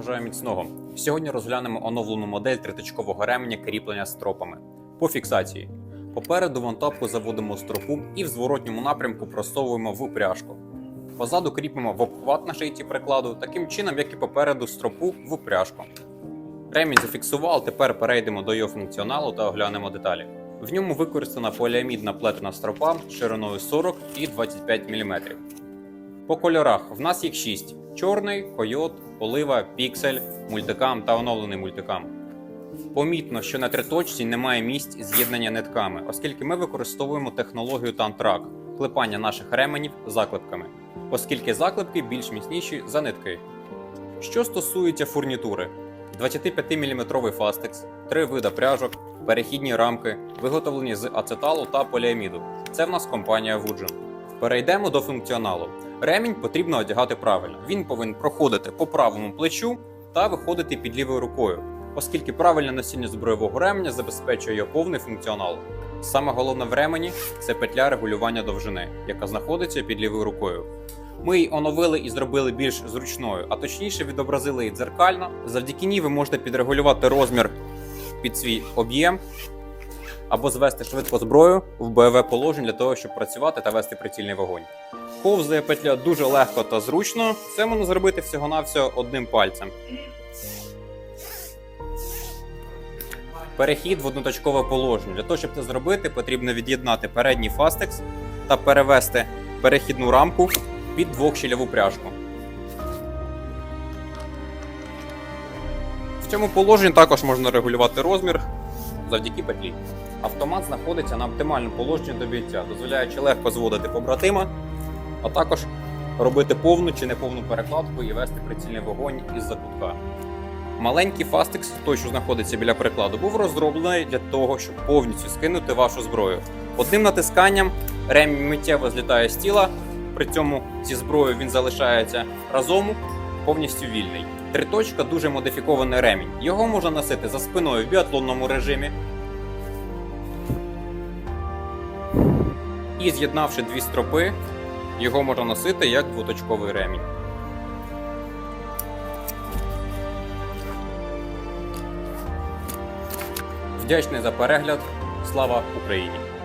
бажаю міцного. Сьогодні розглянемо оновлену модель триточкового ременя кріплення стропами по фіксації. Попереду вантапку заводимо стропу і в зворотньому напрямку просовуємо в упряжку. Позаду кріпимо в обхват на шийці прикладу, таким чином, як і попереду стропу в упряжку. Ремінь зафіксував, тепер перейдемо до його функціоналу та оглянемо деталі. В ньому використана поліамідна плетена стропа шириною 40 і 25 мм. По кольорах в нас їх 6: чорний, койот, олива, піксель, мультикам та оновлений мультикам. Помітно, що на триточці немає місць з'єднання нитками, оскільки ми використовуємо технологію тантрак клепання наших ременів заклепками, оскільки заклепки більш міцніші за нитки. Що стосується фурнітури, 25-мм фастекс, три вида пряжок, перехідні рамки, виготовлені з ацеталу та поліаміду. Це в нас компанія Woodgen. Перейдемо до функціоналу. Ремінь потрібно одягати правильно. Він повинен проходити по правому плечу та виходити під лівою рукою, оскільки правильне носіння збройового ременя забезпечує його повний функціонал. Саме головне в ремені це петля регулювання довжини, яка знаходиться під лівою рукою. Ми її оновили і зробили більш зручною, а точніше відобразили її дзеркально. Завдяки ній ви можете підрегулювати розмір під свій об'єм або звести швидко зброю в бойове положення для того, щоб працювати та вести прицільний вогонь. Ковзає петля дуже легко та зручно. Це можна зробити всього-навсього одним пальцем. Перехід в одноточкове положення. Для того, щоб це зробити, потрібно від'єднати передній фастекс та перевести перехідну рамку під двохщільову пряжку. В цьому положенні також можна регулювати розмір завдяки петлі. Автомат знаходиться на оптимальному положенні до бійця, дозволяючи легко зводити побратима, а також робити повну чи неповну перекладку і вести прицільний вогонь із закутка. Маленький фастекс, той, що знаходиться біля прикладу, був розроблений для того, щоб повністю скинути вашу зброю. Одним натисканням ремінь миттєво злітає з тіла, при цьому зі зброєю він залишається разом повністю вільний. Триточка дуже модифікований ремінь. Його можна носити за спиною в біатлонному режимі. І з'єднавши дві стропи, його можна носити як двоточковий ремінь. Вдячний за перегляд. Слава Україні!